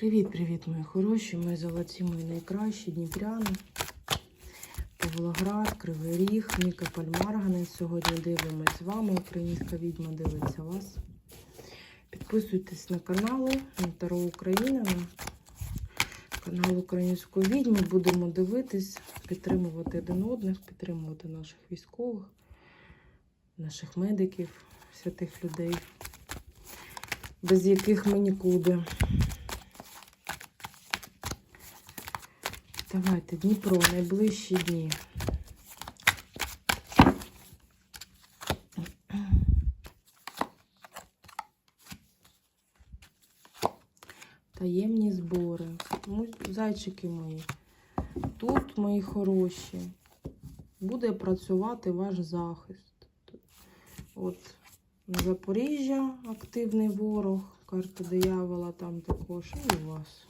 Привіт-привіт, мої хороші, мої золоті, мої найкращі дніпряни. Павлоград, Кривий Ріг, Нікополь Марганець. Сьогодні дивимось з вами. Українська відьма дивиться вас. Підписуйтесь на канали на Таро Україна, на канал Української відьми. Будемо дивитись, підтримувати один одних, підтримувати наших військових, наших медиків, святих людей, без яких ми нікуди. Давайте, Дніпро, найближчі дні. Таємні збори. Зайчики мої. Тут, мої хороші, буде працювати ваш захист. От Запоріжжя активний ворог, карта диявола там також, і у вас.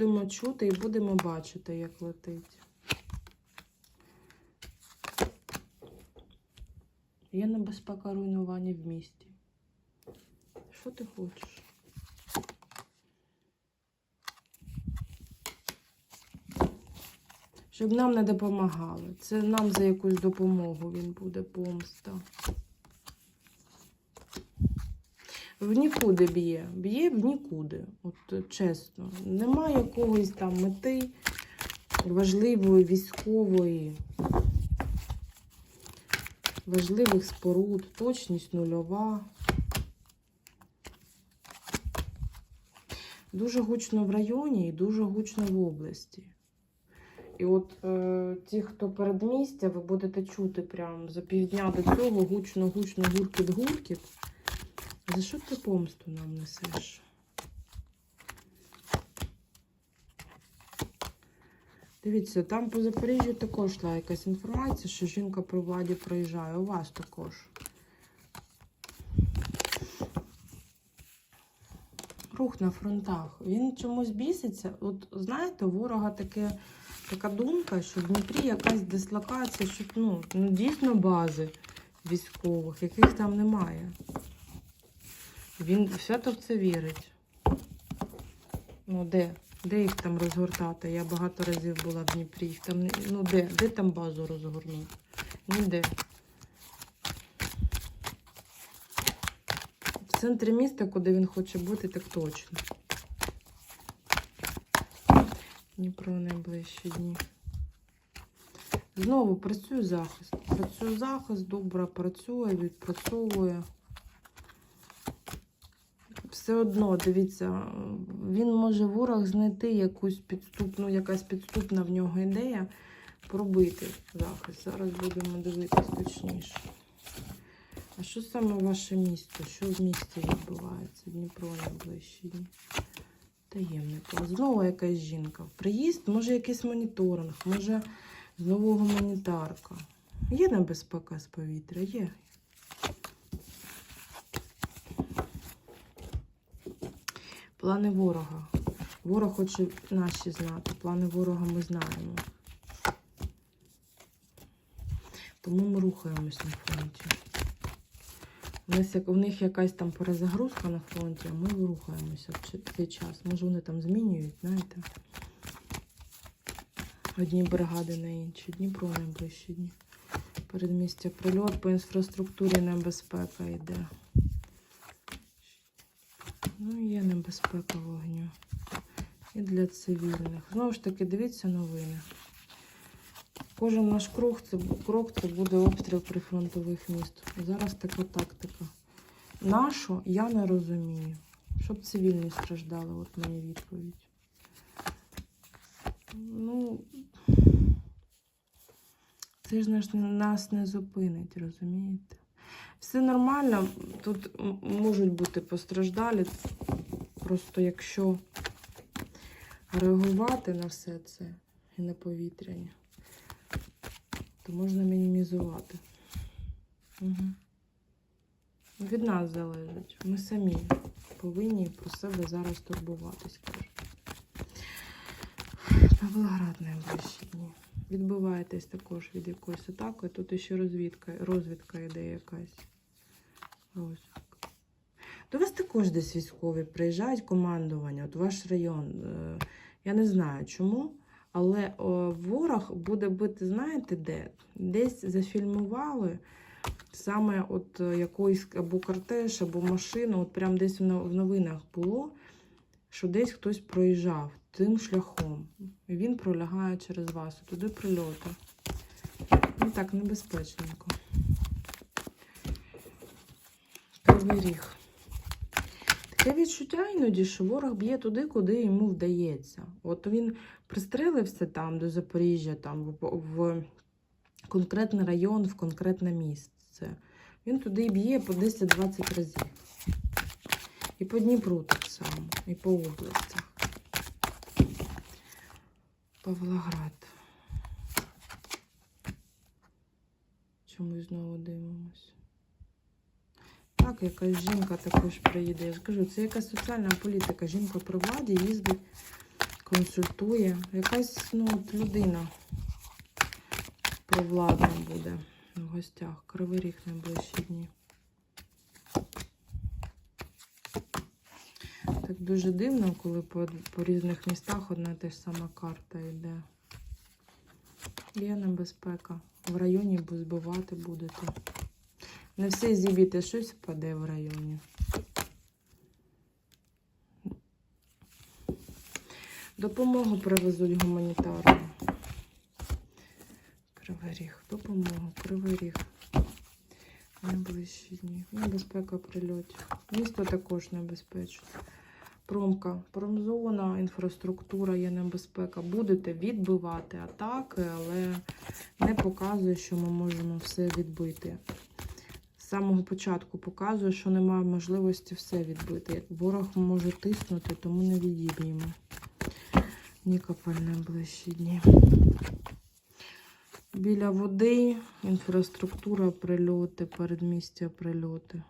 Будемо чути і будемо бачити, як летить. Є небезпека руйнування в місті. Що ти хочеш? Щоб нам не допомагали. Це нам за якусь допомогу він буде помста. В нікуди б'є. Б'є в нікуди. От е, чесно. Немає якогось там мети важливої військової, важливих споруд, точність нульова. Дуже гучно в районі і дуже гучно в області. І от е, ті, хто передмістя, ви будете чути прямо за півдня до цього гучно-гучно гуркіт-гуркіт. За що ти помсту нам несеш? Дивіться, там по Запоріжжю також йшла якась інформація, що жінка при владі проїжджає. У вас також. Рух на фронтах. Він чомусь біситься. От знаєте, у ворога таке, така думка, що в Дніпрі якась дислокація, щоб ну, ну дійсно бази військових, яких там немає. Він свято в це вірить. Ну, де? Де їх там розгортати? Я багато разів була в Дніпрі. Їх там, ну де? Де там базу розгорнути? Ніде. В центрі міста, куди він хоче бути, так точно. Дніпро найближчі дні. Знову працює захист. Працює захист, добре працює, відпрацьовує все одно, дивіться, він може ворог знайти якусь підступну, якась підступна в нього ідея пробити захист. Зараз будемо дивитись точніше. А що саме ваше місто? Що в місті відбувається? Дніпро найближчі дні. Таємний. Знову якась жінка. Приїзд, може якийсь моніторинг, може знову гуманітарка. Є небезпека з повітря? Є. Плани ворога. Ворог хоче наші знати. Плани ворога ми знаємо. Тому ми рухаємось на фронті. У, нас, у них якась там перезагрузка на фронті, а ми рухаємося в цей час. Може вони там змінюють, знаєте. Одні бригади на інші. Дніпро найближчі дні. Передмістя прильот по інфраструктурі небезпека йде. Ну, є небезпека вогню. І для цивільних. Знову ж таки, дивіться новини. Кожен наш крок це, крок це буде обстріл прифронтових міст. Зараз така тактика. Нашу я не розумію. Щоб цивільні страждали, от моя відповідь. Ну, це ж нас не зупинить, розумієте? Все нормально, тут можуть бути постраждалі. Просто якщо реагувати на все це і на повітряні, то можна мінімізувати. Угу. Від нас залежить. Ми самі повинні про себе зараз турбуватись. Павлоград найближчі дні. Відбиваєтесь також від якоїсь атаки. Тут ще розвідка, розвідка йде якась. Розвідка. До вас також десь військові приїжджають командування, от ваш район. Е, Я не знаю чому, але ворог буде бити, знаєте де? Десь зафільмували саме от е, якоїсь або кортеж, або машину, от прям десь в новинах було, що десь хтось проїжджав тим шляхом. Він пролягає через вас, туди прильоти. Ну так, небезпечненько. Кривий ріг. Таке відчуття іноді, що ворог б'є туди, куди йому вдається. От він пристрелився там до Запоріжжя, там в, в конкретний район, в конкретне місце. Він туди б'є по 10-20 разів. І по Дніпру так само, і по областях. Павлоград. Чомусь знову дивимось. Так, якась жінка також приїде. Я ж кажу, це якась соціальна політика. Жінка при владі їздить, консультує. Якась ну, людина провладна буде в гостях. Кривий ріг найближчі дні. Так дуже дивно, коли по, по різних містах одна та ж сама карта йде. Є небезпека. В районі збивати будете. Не все зіб'єте, щось впаде в районі. Допомогу привезуть гуманітарну. Кривий ріг. Допомогу, кривий. Найближчі дні. Небезпека прильотів. Місто також небезпечне. Промка, промзона, інфраструктура є небезпека. Будете відбивати атаки, але не показує, що ми можемо все відбити. З самого початку показує, що немає можливості все відбити. Ворог може тиснути, тому не відіб'ємо. Нікополь найближчі дні. Біля води, інфраструктура, прильоти, передмістя, прильоти.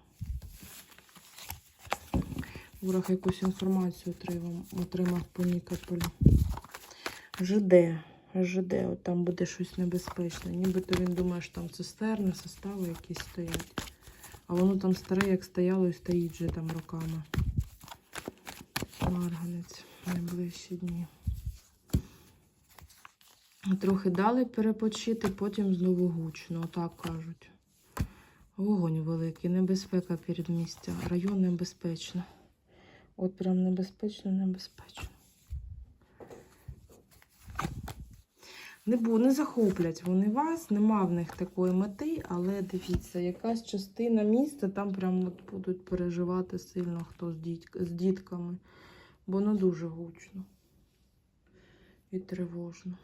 Ворог якусь інформацію отримав, по Нікополю. ЖД. ЖД, от там буде щось небезпечне. Нібито він думає, що там цистерни, состави якісь стоять. А воно там старе, як стояло і стоїть вже там роками. Марганець найближчі дні. Трохи дали перепочити, потім знову гучно, отак кажуть. Вогонь великий, небезпека передмістя. Район небезпечно. От прям небезпечно, небезпечно. Не, бу, не захоплять вони вас, нема в них такої мети, але дивіться, якась частина міста там прям от будуть переживати сильно хто з, діть, з дітками, бо не дуже гучно і тривожно.